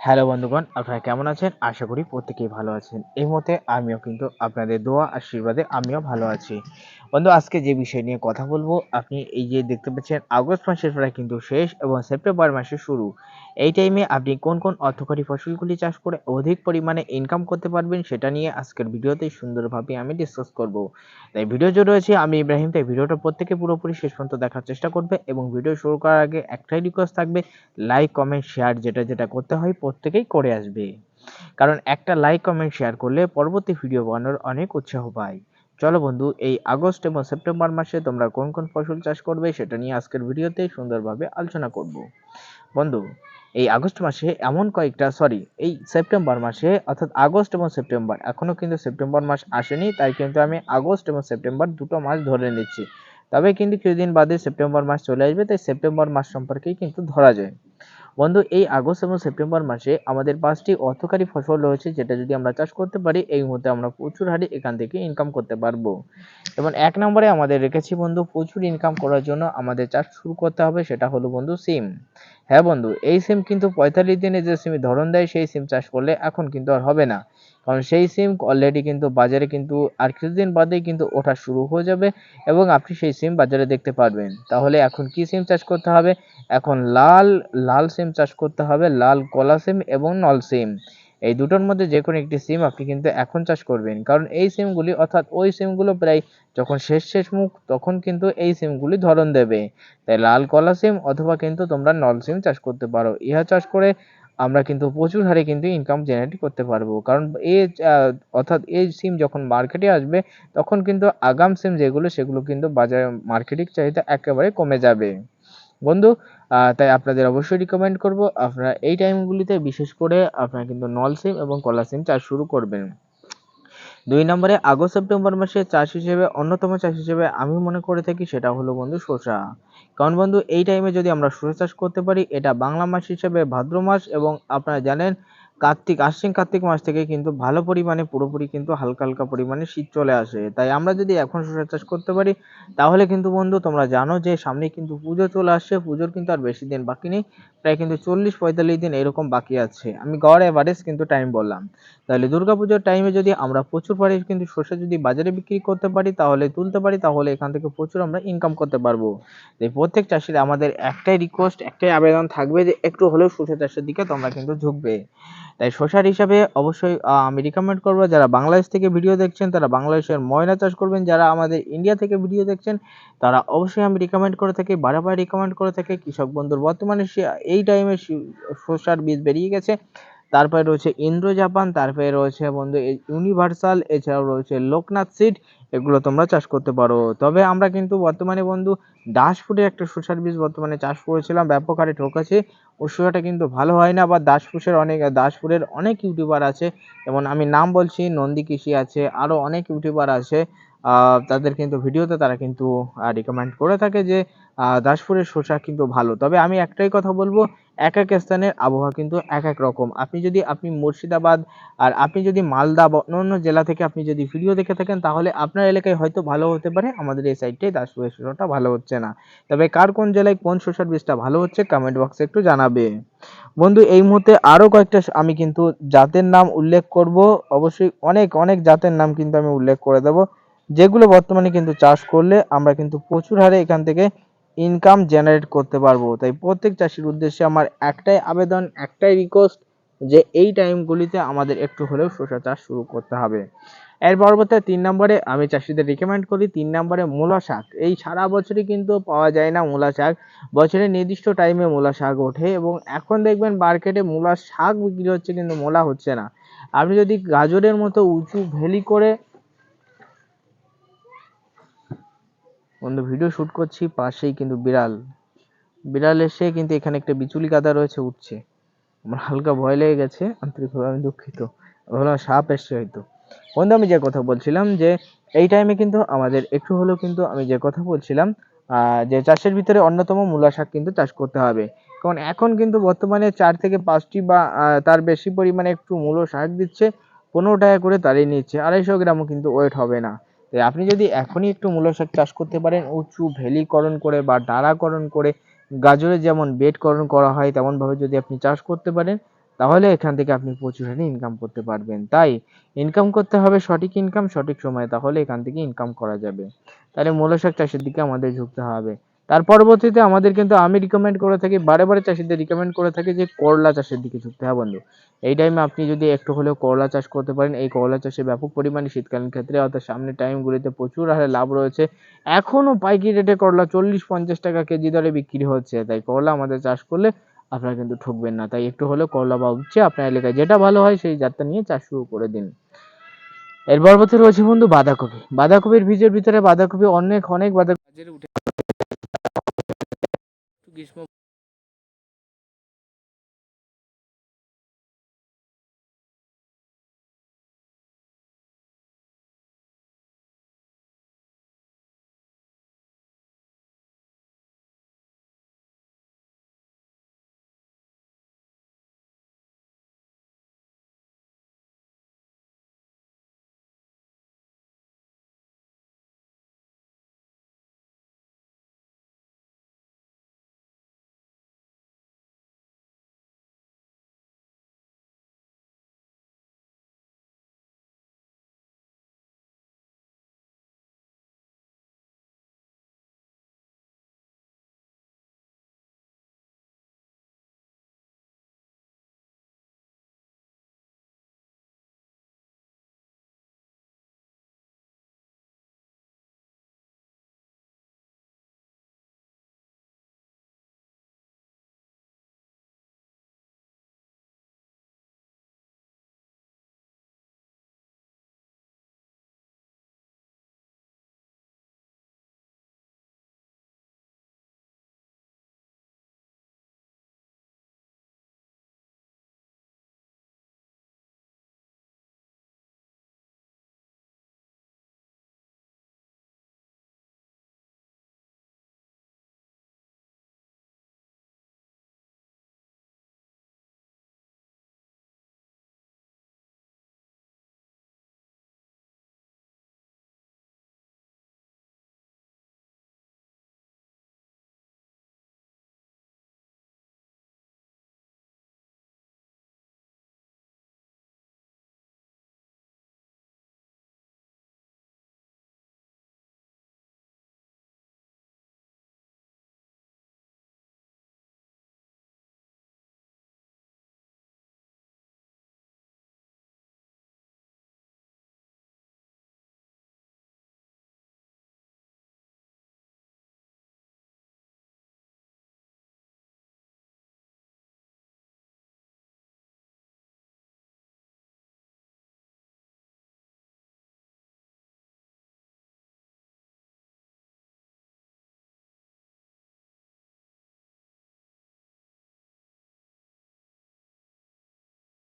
Hello বন্ধুগণ, আপনারা কেমন আছেন? আশা করি প্রত্যেকেই ভালো আছেন। এই মতে আমিও কিন্তু আপনাদের দোয়া, আশীর্বাদে আমিও ভালো আছি। বন্ধু, আজকে যে বিষয় নিয়ে কথা বলব, আপনি এই যে দেখতে পাচ্ছেন, আগস্ট মাসের প্রায় কিন্তু শেষ এবং সেপ্টেম্বর মাসে শুরু। এই টাইমে আপনি কোন কোন অর্থকরী ফসলগুলি চাষ করে অধিক পরিমাণে ইনকাম করতে পারবেন সেটা নিয়ে আজকের ভিডিওতে সুন্দরভাবে আমি ডিসকাস করব। তাই ভিডিও যে রয়েছে, আমি ইব্রাহিম, তাই ভিডিওটা প্রত্যেকে পুরোপুরি শেষ পর্যন্ত দেখার চেষ্টা করবে এবং ভিডিও শুরু করার আগে একটাই রিকোয়েস্ট থাকবে লাইক কমেন্ট শেয়ার যেটা যেটা করতে হয় প্রত্যেকেই করে আসবে। কারণ একটা লাইক কমেন্ট শেয়ার করলে পরবর্তী ভিডিও বানানোর অনেক উৎসাহ পায় চলো বন্ধু, এই আগস্ট এবং সেপ্টেম্বর মাসে তোমরা কোন কোন ফসল চাষ করবে সেটা নিয়ে আজকের ভিডিওতে সুন্দরভাবে আলোচনা করব। বন্ধু এই আগস্ট মাসে এমন কয়েকটা সরি এই সেপ্টেম্বর মাসে, অর্থাৎ আগস্ট এবং সেপ্টেম্বর এখনও কিন্তু সেপ্টেম্বর মাস আসেনি, তাই কিন্তু আমি আগস্ট এবং সেপ্টেম্বর দুটো মাস ধরে নিচ্ছি। তবে কিন্তু কিছুদিন বাদে সেপ্টেম্বর মাস চলে আসবে, তাই সেপ্টেম্বর মাস সম্পর্কেই কিন্তু ধরা যায়। বন্ধু, এই আগস্ট এবং সেপ্টেম্বর মাসে আমাদের পাঁচটি অর্থকারী ফসল রয়েছে, যেটা যদি আমরা চাষ করতে পারি, এই মুহূর্তে আমরা প্রচুর হারে এখান থেকে ইনকাম করতে পারব। এবং এক নম্বরে আমাদের রেখেছি বন্ধু, প্রচুর ইনকাম করার জন্য আমাদের চাষ শুরু করতে হবে, সেটা হলো বন্ধু, সিম। হ্যাঁ বন্ধু, এই সিম কিন্তু পঁয়তাল্লিশ দিনে যে সিম ধরন দেয়, সেই সিম চাষ করলে এখন কিন্তু আর হবে না। কারণ সেই সিম অলরেডি কিন্তু বাজারে কিন্তু আর কিছুদিন বাদেই কিন্তু ওঠা শুরু হয়ে যাবে এবং আপনি সেই সিম বাজারে দেখতে পারবেন। তাহলে এখন কি সিম চাষ করতে হবে? এখন লাল লাল সিম চাষ করতে হবে, লাল কলা সিম এবং নল সিম এই দুটোর মধ্যে যে কোনো একটি সিম আপনি কিন্তু এখন চাষ করবেন। কারণ এই সিমগুলি অর্থাৎ ওই সিমগুলো প্রায় যখন শেষ শেষ মুখ, তখন কিন্তু এই সিমগুলি ধরন দেবে। তাই লাল কলা সিম অথবা কিন্তু তোমরা নল সিম চাষ করতে পারো। ইহা চাষ করে আমরা কিন্তু প্রচুর হারে কিন্তু ইনকাম জেনারেট করতে পারব। কারণ এই অর্থাৎ এই সিম যখন মার্কেটে আসবে, তখন কিন্তু আগাম সিম যেগুলো, সেগুলো কিন্তু বাজারে মার্কেটিং চাহিদা একেবারে কমে যাবে। বন্ধু তাই আপনাদের অবশ্যই রিকমেন্ড করব আপনারা এই টাইমগুলিতে বিশেষ করে আপনারা কিন্তু নল সিম এবং কলা সিম চাষ শুরু করবেন। দুই নম্বরে আগস্ট সেপ্টেম্বর মাসে চাষ হিসেবে অন্যতম চাষ হিসেবে আমি মনে করে থাকি সেটা হলো বন্ধু শসা। কারণ বন্ধু, এই টাইমে যদি আমরা শসা চাষ করতে পারি, এটা বাংলা মাস হিসেবে ভাদ্র মাস এবং আপনারা জানেন কার্তিক, আশ্বিন কার্তিক মাস থেকে কিন্তু ভালো পরিমাণে, পুরোপুরি কিন্তু হালকা হালকা পরিমাণে শীত চলে আসে। তাই আমরা যদি এখন শসা চাষ করতে পারি, তাহলে কিন্তু বন্ধু তোমরা জানো যে সামনে কিন্তু পুজো চলে আসছে, পুজোর কিন্তু আর বেশি দিন বাকি নেই, প্রায় কিন্তু চল্লিশ পঁয়তাল্লিশ দিন এরকম বাকি আছে। আমি গড় এভারেজ কিন্তু টাইম বললাম। তাহলে দুর্গাপুজোর টাইমে যদি আমরা প্রচুর পরিমাণে কিন্তু শসা যদি বাজারে বিক্রি করতে পারি, তাহলে তুলতে পারি, তাহলে এখান থেকে প্রচুর আমরা ইনকাম করতে পারব। তাই প্রত্যেক চাষির আমাদের একটাই রিকোয়েস্ট একটাই আবেদন থাকবে যে একটু হলেও শসা চাষের দিকে তোমরা কিন্তু ঝুঁকবে। তাই শসার হিসাবে অবশ্যই আমি রিকমেন্ড করব যারা বাংলাদেশ থেকে ভিডিও দেখছেন, তারা বাংলাদেশের ময়না চাষ করবেন, যারা আমাদের ইন্ডিয়া থেকে ভিডিও দেখছেন, তারা অবশ্যই আমি রিকমেন্ড করে থাকি বারে রিকমেন্ড করে থাকি, কৃষক বন্ধুর বর্তমানে এই টাইমে শসার বীজ বেরিয়ে গেছে। তারপরে রয়েছে ইন্দ্র জাপান তারপরে রয়েছে বন্ধু ইউনিভার্সাল এছাড়াও রয়েছে লোকনাথ সিড, এগুলো তোমরা চাষ করতে পারো। তবে আমরা কিন্তু বর্তমানে বন্ধু দাসফুটের একটা শসার বীজ বর্তমানে চাষ করেছিলাম, ব্যাপক হারে ঠকেছে। শসাটা কিন্তু ভালো হয় না, বা দাসফুসের অনেক, দাসপুরের অনেক ইউটিউবার আছে, যেমন আমি নাম বলছি, নন্দী কৃষি আছে আরও অনেক ইউটিউবার আছে। তাদের কিন্তু ভিডিওতে তারা কিন্তু রিকমেন্ড করে থাকে যে দাসপুরের শসা কিন্তু ভালো। তবে আমি একটাই কথা বলব, এক এক স্থানের আবহাওয়া কিন্তু এক এক রকম। আপনি যদি, আপনি মুর্শিদাবাদ আর আপনি যদি মালদা বা অন্য জেলা থেকে আপনি যদি ভিডিও দেখে থাকেন, তাহলে আপনার এলাকায় হয়তো ভালো হতে পারে, আমাদের এই সাইডটাই দাসপুরের শসাটা ভালো হচ্ছে না। তবে কার কোন জেলায় কোন শসার বীজটা ভালো হচ্ছে কমেন্ট বক্সে একটু জানাবে। বন্ধু, এই মুহূর্তে আরও কয়েকটা আমি কিন্তু জাতের নাম উল্লেখ করব। অবশ্যই অনেক অনেক জাতের নাম কিন্তু আমি উল্লেখ করে দেবো। যেগুলো বর্তমানে কিন্তু চাষ করলে আমরা কিন্তু প্রচুর হারে এখান থেকে ইনকাম জেনারেট করতে পারব। তাই প্রত্যেক চাষির উদ্দেশ্যে আমার একটাই আবেদন, একটাই রিকোয়েস্ট যে এই টাইমগুলিতে আমাদের একটু হলেও শসা চাষ শুরু করতে হবে। এর পরবর্তী তিন নম্বরে আমি চাষিদের রিকমেন্ড করি, তিন নম্বরে মূলা শাক। এই সারা বছরই কিন্তু পাওয়া যায় না মূলা শাক। বছরের নির্দিষ্ট টাইমে মূলা শাক ওঠে এবং এখন দেখবেন মার্কেটে মূলা শাক বিক্রি হচ্ছে কিন্তু মূলা হচ্ছে না। আপনি যদি গাজরের মতো উঁচু ভেলি করে বন্ধু ভিডিও শ্যুট করছি, পাশেই কিন্তু বিড়াল। বিড়াল এসে কিন্তু এখানে একটা বিচুলি গাদা রয়েছে, উঠছে। আমার হালকা ভয় লেগে গেছে, আন্তরিকভাবে আমি দুঃখিত। ভাবলাম সাপ এসছে হয়তো। বন্ধু, আমি যে কথা বলছিলাম যে, এই টাইমে কিন্তু আমাদের একটু হলেও কিন্তু আমি যে কথা বলছিলাম যে চাষের ভিতরে অন্যতম মূলা শাক কিন্তু চাষ করতে হবে। কারণ এখন কিন্তু বর্তমানে চার থেকে পাঁচটি বা তার বেশি পরিমাণে একটু মূলো শাক দিচ্ছে, পনেরো টাকা করে তাড়িয়ে নিচ্ছে। আড়াইশো গ্রামও কিন্তু ওয়েট হবে না। তাই আপনি যদি এখনই একটু মূলো শাক চাষ করতে পারেন, উঁচু ভেলিকরণ করে বা ডাঁড়াকরণ করে গাজরের যেমন বেডকরণ করা হয়, তেমনভাবে যদি আপনি চাষ করতে পারেন, তাহলে এখান থেকে আপনি প্রচুর হারে ইনকাম করতে পারবেন। তাই ইনকাম করতে হবে সঠিক ইনকাম সঠিক সময়ে, তাহলে এখান থেকে ইনকাম করা যাবে। তাহলে মূল শাক চাষের দিকে আমাদের ঝুঁকতে হবে। তার পরবর্তীতে আমাদের কিন্তু আমি রিকমেন্ড করে থাকি, বারে বারে চাষিদের রিকমেন্ড করে থাকি যে করলা চাষের দিকে ঝুঁকতে হবে বন্ধু, এই টাইমে আপনি যদি একটু হলেও করলা চাষ করতে পারেন, এই করলা চাষে ব্যাপক পরিমাণে শীতকালীন ক্ষেত্রে, অর্থাৎ সামনের টাইমগুলিতে প্রচুর হারে লাভ রয়েছে। এখনও পাইকারি রেটে করলা চল্লিশ পঞ্চাশ টাকা কেজি দরে বিক্রি হচ্ছে। তাই করলা আমাদের চাষ করলে আপনারা কিন্তু ঠকবেন না। তাই একটু হলেও করলা বা উচ্ছে আপনার এলাকায় যেটা ভালো হয় সেই জাতটা নিয়ে চাষ শুরু করে দিন। এর পরবর্তী রয়েছে বন্ধু বাঁধাকপি। বাঁধাকপির বীজের ভিতরে বাঁধাকপি অনেক অনেক বাঁধাকপি উঠে গ্রীষ্ম